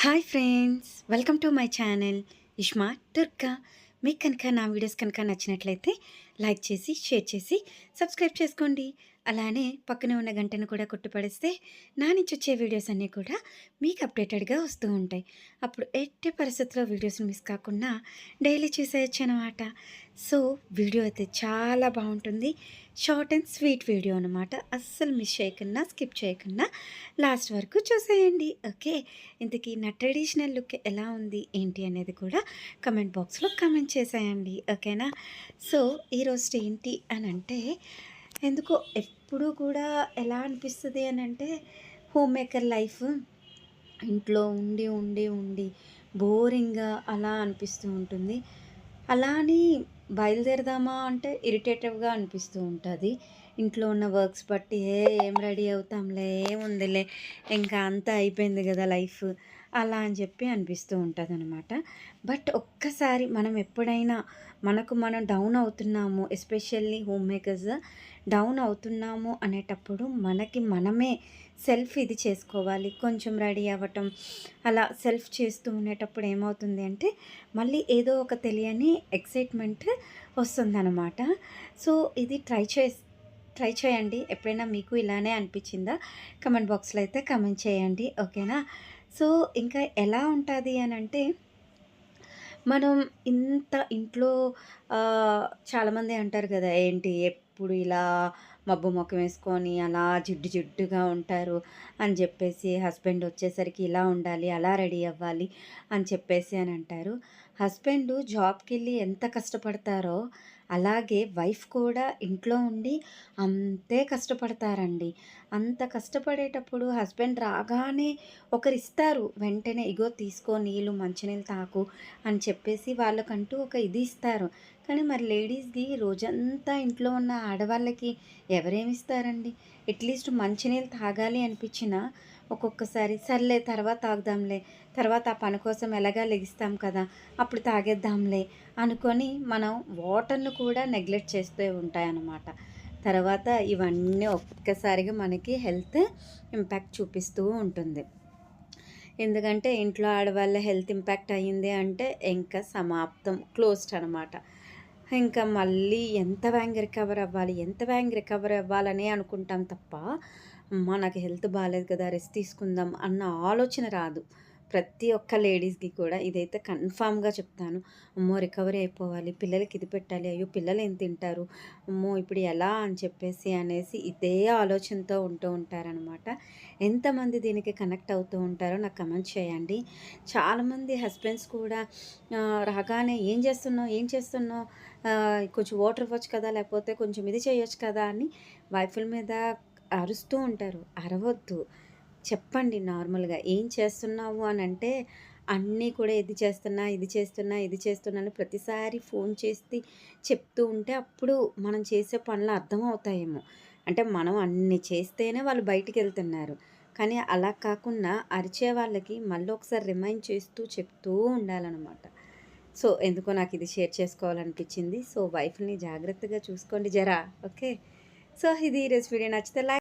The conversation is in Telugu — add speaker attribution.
Speaker 1: Hi friends welcome to my channel Ishma Durga మీకు కనుక నా వీడియోస్ కనుక నచ్చినట్లయితే లైక్ చేసి షేర్ చేసి సబ్స్క్రైబ్ చేసుకోండి. అలానే పక్కనే ఉన్న గంటను కూడా కొట్టుపడిస్తే నా నుంచి వచ్చే వీడియోస్ అన్నీ కూడా మీకు అప్డేటెడ్గా వస్తూ ఉంటాయి. అప్పుడు ఎట్టి పరిస్థితుల్లో వీడియోస్ని మిస్ కాకుండా డైలీ చూసేయచ్చు అనమాట సో వీడియో అయితే చాలా బాగుంటుంది. షార్ట్ అండ్ స్వీట్ వీడియో అనమాట అస్సలు మిస్ చేయకుండా స్కిప్ చేయకుండా లాస్ట్ వరకు చూసేయండి. ఓకే? ఇంతకీ నా ట్రెడిషనల్ లుక్ ఎలా ఉంది? ఏంటి అనేది కూడా కమెంట్ బాక్స్లో కమెంట్ చేసేయండి. ఓకేనా? సో ఈరోజు ఏంటి అని అంటే ఎందుకో ఎప్పుడు కూడా ఎలా అనిపిస్తుంది అని అంటే హోమ్ మేకర్ లైఫ్ ఇంట్లో ఉండి ఉండి ఉండి బోరింగ్గా అలా అనిపిస్తూ ఉంటుంది. అలా అని బయలుదేరదామా అంటే ఇరిటేటివ్గా అనిపిస్తూ ఉంటుంది. ఇంట్లో ఉన్న వర్క్స్ బట్టి ఏ ఏం రెడీ అవుతాంలే ఏముందిలే ఇంకా అంతా అయిపోయింది కదా లైఫ్. అలా అని చెప్పి అనిపిస్తూ ఉంటుంది అనమాట బట్ ఒక్కసారి మనం ఎప్పుడైనా మనకు మనం డౌన్ అవుతున్నాము ఎస్పెషల్లీ హోమ్ మేకర్స్ డౌన్ అవుతున్నాము అనేటప్పుడు మనకి మనమే సెల్ఫ్ ఇది చేసుకోవాలి. కొంచెం రెడీ అవ్వటం అలా సెల్ఫ్ చేస్తూ ఉండేటప్పుడు ఏమవుతుంది అంటే మళ్ళీ ఏదో ఒక తెలియని ఎక్సైట్మెంట్ వస్తుందన్నమాట. సో ఇది ట్రై చేసి ట్రై చేయండి. ఎప్పుడైనా మీకు ఇలానే అనిపించిందా? కమెంట్ బాక్స్లో అయితే కమెంట్ చేయండి. ఓకేనా? సో ఇంకా ఎలా ఉంటుంది అని అంటే మనం ఇంత ఇంట్లో చాలామంది అంటారు కదా ఏంటి ఎప్పుడు ఇలా మబ్బు ముఖం వేసుకొని అలా జిడ్డు జిడ్డుగా ఉంటారు? అని చెప్పేసి హస్బెండ్ వచ్చేసరికి ఇలా ఉండాలి అలా రెడీ అవ్వాలి అని చెప్పేసి అని అంటారు. హస్బెండ్ జాబ్కి వెళ్ళి ఎంత కష్టపడతారో అలాగే వైఫ్ కూడా ఇంట్లో ఉండి అంతే కష్టపడతారండి. అంత కష్టపడేటప్పుడు హస్బెండ్ రాగానే ఒకరిస్తారు వెంటనే ఇగో తీసుకో నీళ్ళు మంచినీళ్ళు తాకు అని చెప్పేసి వాళ్ళకంటూ ఒక ఇది ఇస్తారు. కానీ మరి లేడీస్ది రోజంతా ఇంట్లో ఉన్న ఆడవాళ్ళకి ఎవరేమి ఇస్తారండి? అట్లీస్ట్ మంచినీళ్ళు తాగాలి అనిపించినా ఒక్కొక్కసారి సర్లే తర్వాత తాగుదాంలే తర్వాత ఆ పని కోసం ఎలాగా లెగిస్తాం కదా అప్పుడు తాగేద్దాంలే అనుకొని మనం వాటర్ను కూడా నెగ్లెక్ట్ చేస్తూ ఉంటాయన్నమాట. తర్వాత ఇవన్నీ ఒక్కసారిగా మనకి హెల్త్ ఇంపాక్ట్ చూపిస్తూ ఉంటుంది. ఎందుకంటే ఇంట్లో ఆడవాళ్ళ హెల్త్ ఇంపాక్ట్ అయ్యింది అంటే ఇంకా సమాప్తం క్లోజ్డ్ అనమాట ఇంకా మళ్ళీ ఎంత వ్యాంగ్ రికవర్ అవ్వాలి ఎంత వ్యాంగ్ రికవర్ అవ్వాలని అనుకుంటాం తప్ప అమ్మ నాకు హెల్త్ బాగాలేదు కదా రెస్ట్ తీసుకుందాం అన్న ఆలోచన రాదు. ప్రతి ఒక్క లేడీస్కి కూడా ఇదైతే కన్ఫామ్గా చెప్తాను. అమ్మో రికవరీ అయిపోవాలి పిల్లలకి ఇది పెట్టాలి అయ్యో పిల్లలు ఏం తింటారు అమ్మో ఇప్పుడు ఎలా అని చెప్పేసి అనేసి ఇదే ఆలోచనతో ఉంటూ ఉంటారనమాట. ఎంతమంది దీనికి కనెక్ట్ అవుతూ ఉంటారో నాకు కమెంట్ చేయండి. చాలామంది హస్బెండ్స్ కూడా రాగానే ఏం చేస్తున్నావు ఏం చేస్తున్నావు? కొంచెం వాటర్ ఇవ్వచ్చు కదా లేకపోతే కొంచెం ఇది చేయొచ్చు కదా అని వైఫుల మీద అరుస్తూ ఉంటారు. అరవద్దు. చెప్పండి నార్మల్గా. ఏం చేస్తున్నావు అని అంటే అన్నీ కూడా ఇది చేస్తున్నా ఇది చేస్తున్నా ఇది చేస్తున్నాను ప్రతిసారి ఫోన్ చేసి చెప్తూ ఉంటే అప్పుడు మనం చేసే పనులు అర్థమవుతాయేమో. అంటే మనం అన్ని చేస్తేనే వాళ్ళు బయటికి వెళ్తున్నారు కానీ అలా కాకుండా అరిచే వాళ్ళకి మళ్ళీ ఒకసారి రిమైండ్ చేస్తూ చెప్తూ ఉండాలన్నమాట. సో ఎందుకో నాకు ఇది షేర్ చేసుకోవాలనిపించింది. సో వైఫ్ని జాగ్రత్తగా చూసుకోండి జరా. ఓకే? సో ఇది ఈరోజు వీడియో నచ్చితే లైక్